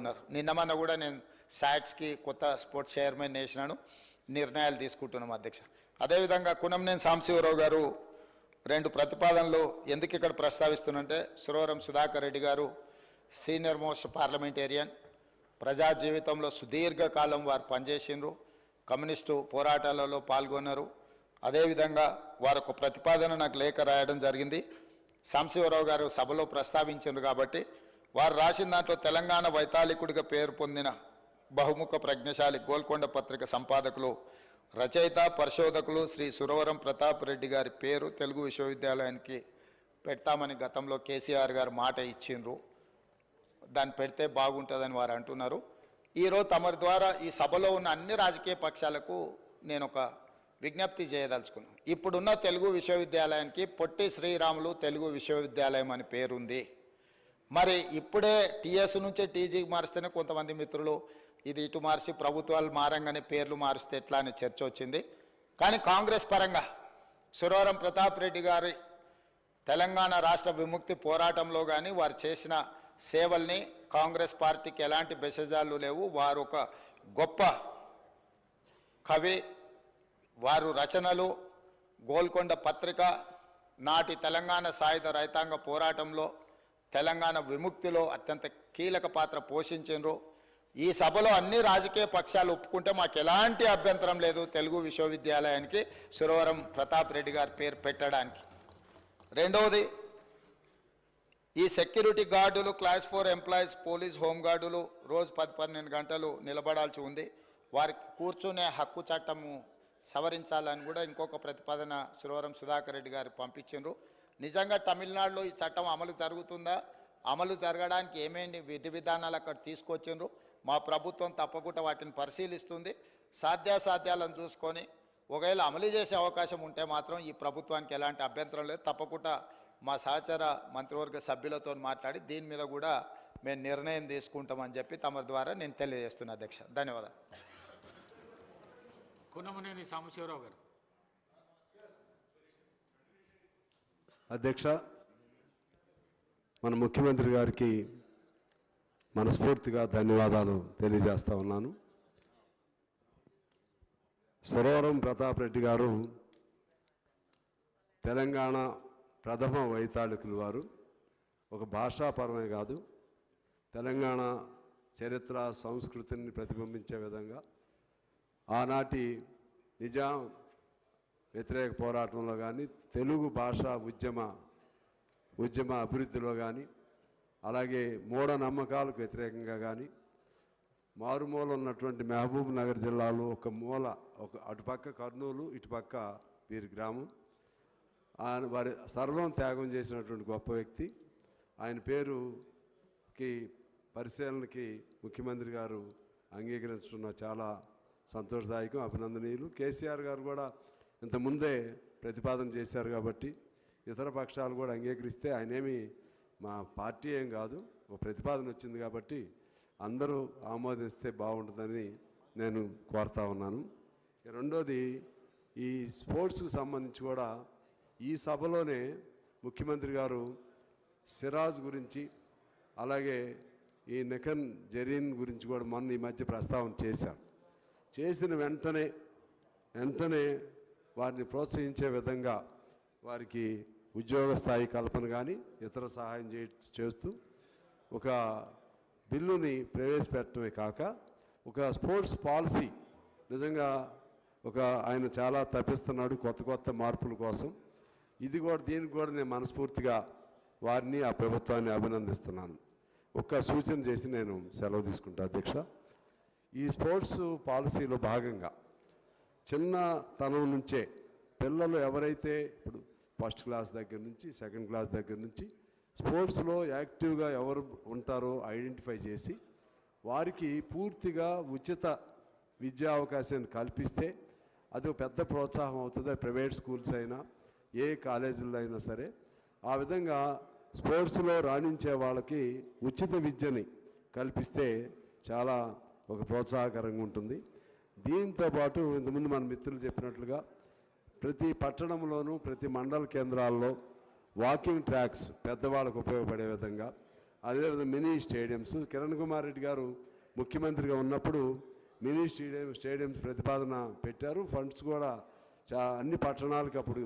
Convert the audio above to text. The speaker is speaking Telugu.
ఉన్నారు. నిన్న మొన్న కూడా నేను శాట్స్కి కొత్త స్పోర్ట్స్ చైర్మన్ వేసినాను. నిర్ణయాలు తీసుకుంటున్నాం అధ్యక్ష. అదేవిధంగా కునంనేని సాంబశివరావు గారు రెండు ప్రతిపాదనలు ఎందుకు ఇక్కడ ప్రస్తావిస్తున్నంటే సురవరం సుధాకర్ రెడ్డి గారు సీనియర్ మోస్ట్ పార్లమెంటేరియన్ ప్రజా జీవితంలో సుదీర్ఘకాలం వారు పనిచేసిండ్రు కమ్యూనిస్టు పోరాటాలలో పాల్గొన్నారు. అదేవిధంగా వారు ఒక ప్రతిపాదన నాకు లేఖ రాయడం జరిగింది. సాంశివరావు గారు సభలో ప్రస్తావించారు కాబట్టి వారు రాసిన దాంట్లో తెలంగాణ వైతాళికుడిగా పేరు పొందిన బహుముఖ ప్రజ్ఞశాలి గోల్కొండ పత్రిక సంపాదకులు రచయిత పరిశోధకులు శ్రీ సురవరం ప్రతాప్ రెడ్డి గారి పేరు తెలుగు విశ్వవిద్యాలయానికి పెడతామని గతంలో కేసీఆర్ గారు మాట ఇచ్చిండ్రు. దాన్ని పెడితే బాగుంటుందని వారు అంటున్నారు. ఈరోజు తమరి ద్వారా ఈ సభలో ఉన్న అన్ని రాజకీయ పక్షాలకు నేను ఒక విజ్ఞప్తి చేయదలుచుకున్నాను. ఇప్పుడున్న తెలుగు విశ్వవిద్యాలయానికి పొట్టి శ్రీరాములు తెలుగు విశ్వవిద్యాలయం అని పేరుంది. మరి ఇప్పుడే టీఎస్ నుంచి టీజీకి మారిస్తేనే కొంతమంది మిత్రులు ఇది ఇటు మార్చి ప్రభుత్వాలు మారంగానే పేర్లు మారిస్తే ఎట్లా అని చర్చ వచ్చింది. కానీ కాంగ్రెస్ పరంగా సురవరం ప్రతాప్ రెడ్డి గారి తెలంగాణ రాష్ట్ర విముక్తి పోరాటంలో కానీ వారు చేసిన సేవల్ని కాంగ్రెస్ పార్టీకి ఎలాంటి బెసజాలు లేవు. వారు ఒక గొప్ప కవి వారు రచనలు గోల్కొండ పత్రిక నాటి తెలంగాణ సాయుధ రైతాంగ పోరాటంలో తెలంగాణ విముక్తిలో అత్యంత కీలక పాత్ర పోషించారు ఈ సభలో అన్ని రాజకీయ పక్షాలు ఒప్పుకుంటే మాకు ఎలాంటి అభ్యంతరం లేదు తెలుగు విశ్వవిద్యాలయానికి సురవరం ప్రతాప్ రెడ్డి గారి పేరు పెట్టడానికి. రెండవది ఈ సెక్యూరిటీ గార్డులు క్లాస్ ఫోర్ ఎంప్లాయీస్ పోలీస్ హోంగార్డులు రోజు పది పన్నెండు గంటలు నిలబడాల్సి ఉంది. వారికి కూర్చునే హక్కు చట్టము సవరించాలని కూడా ఇంకొక ప్రతిపాదన సురవరం సుధాకర్ రెడ్డి గారు పంపించిండ్రు. నిజంగా తమిళనాడులో ఈ చట్టం అమలు జరుగుతుందా? అమలు జరగడానికి ఏమేమి విధి విధానాలు అక్కడ తీసుకొచ్చిండ్రు? మా ప్రభుత్వం తప్పకుండా వాటిని పరిశీలిస్తుంది. సాధ్యాసాధ్యాలను చూసుకొని ఒకవేళ అమలు చేసే అవకాశం ఉంటే మాత్రం ఈ ప్రభుత్వానికి ఎలాంటి అభ్యంతరం లేదు. తప్పకుండా మా సహచర మంత్రివర్గ సభ్యులతో మాట్లాడి దీని మీద కూడా మేము నిర్ణయం తీసుకుంటామని చెప్పి తమ ద్వారా నేను తెలియజేస్తున్నా అధ్యక్ష. ధన్యవాదాలు. కున్నమనేని సాంబశివరావు గారు. అధ్యక్ష మన ముఖ్యమంత్రి గారికి మనస్ఫూర్తిగా ధన్యవాదాలు తెలియజేస్తా ఉన్నాను. సురవరం ప్రతాప్ రెడ్డి గారు తెలంగాణ ప్రథమ వైతాళికులు వారు. ఒక భాషాపరమే కాదు తెలంగాణ చరిత్ర సంస్కృతిని ప్రతిబింబించే విధంగా ఆనాటి నిజాం వ్యతిరేక పోరాటంలో కానీ తెలుగు భాష ఉద్యమ ఉద్యమ అభివృద్ధిలో కానీ అలాగే మూఢనమ్మకాలకు వ్యతిరేకంగా కానీ మారుమూల ఉన్నటువంటి మహబూబ్ నగర్ జిల్లాలో ఒక మూల ఒక అటుపక్క కర్నూలు ఇటుపక్క వీరి గ్రామం. ఆయన వారి సర్వం త్యాగం చేసినటువంటి గొప్ప వ్యక్తి. ఆయన పేరుకి పరిశీలనకి ముఖ్యమంత్రి గారు అంగీకరించడం చాలా సంతోషదాయకం అభినందనీయులు. కేసీఆర్ గారు కూడా ఇంతకుముందే ప్రతిపాదన చేశారు కాబట్టి ఇతర పక్షాలు కూడా అంగీకరిస్తే ఆయనేమి మా పార్టీ ఏం కాదు ఒక ప్రతిపాదన వచ్చింది కాబట్టి అందరూ ఆమోదిస్తే బాగుంటుందని నేను కోరుతా ఉన్నాను. రెండోది ఈ స్పోర్ట్స్కి సంబంధించి కూడా ఈ సభలోనే ముఖ్యమంత్రి గారు సిరాజ్ గురించి అలాగే ఈ నిఖన్ జరీన్ గురించి కూడా మొన్న ఈ మధ్య ప్రస్తావన చేశారు. చేసిన వెంటనే వెంటనే వారిని ప్రోత్సహించే విధంగా వారికి ఉద్యోగ స్థాయి కల్పన కానీ ఇతర సహాయం చే చేస్తూ ఒక బిల్లుని ప్రవేశపెట్టడమే కాక ఒక స్పోర్ట్స్ పాలసీ నిజంగా ఒక ఆయన చాలా తప్పిస్తున్నాడు కొత్త కొత్త మార్పుల కోసం. ఇది కూడా దీనికి కూడా నేను మనస్ఫూర్తిగా వారిని ఆ ప్రభుత్వాన్ని అభినందిస్తున్నాను. ఒక్క సూచన చేసి నేను సెలవు తీసుకుంటా అధ్యక్ష. ఈ స్పోర్ట్స్ పాలసీలో భాగంగా చిన్నతనం నుంచే పిల్లలు ఎవరైతే ఇప్పుడు ఫస్ట్ క్లాస్ దగ్గర నుంచి సెకండ్ క్లాస్ దగ్గర నుంచి స్పోర్ట్స్లో యాక్టివ్గా ఎవరు ఉంటారో ఐడెంటిఫై చేసి వారికి పూర్తిగా ఉచిత విద్యా అవకాశాన్ని కల్పిస్తే అది పెద్ద ప్రోత్సాహం అవుతుంది. ప్రైవేట్ స్కూల్స్ అయినా ఏ కాలేజీల్లో అయినా సరే. ఆ విధంగా స్పోర్ట్స్లో రాణించే వాళ్ళకి ఉచిత విద్యని కల్పిస్తే చాలా ఒక ప్రోత్సాహకరంగా ఉంటుంది. దీంతో పాటు ఇంతకుముందు మన మిత్రులు చెప్పినట్లుగా ప్రతి పట్టణంలోనూ ప్రతి మండల కేంద్రాల్లో వాకింగ్ ట్రాక్స్ పెద్దవాళ్ళకు ఉపయోగపడే విధంగా అదేవిధంగా మినీ స్టేడియంస్. కిరణ్ కుమార్ రెడ్డి గారు ముఖ్యమంత్రిగా ఉన్నప్పుడు మినీ స్టేడియం స్టేడియంస్ ప్రతిపాదన పెట్టారు. ఫండ్స్ కూడా చా అన్ని పట్టణాలకు అప్పుడు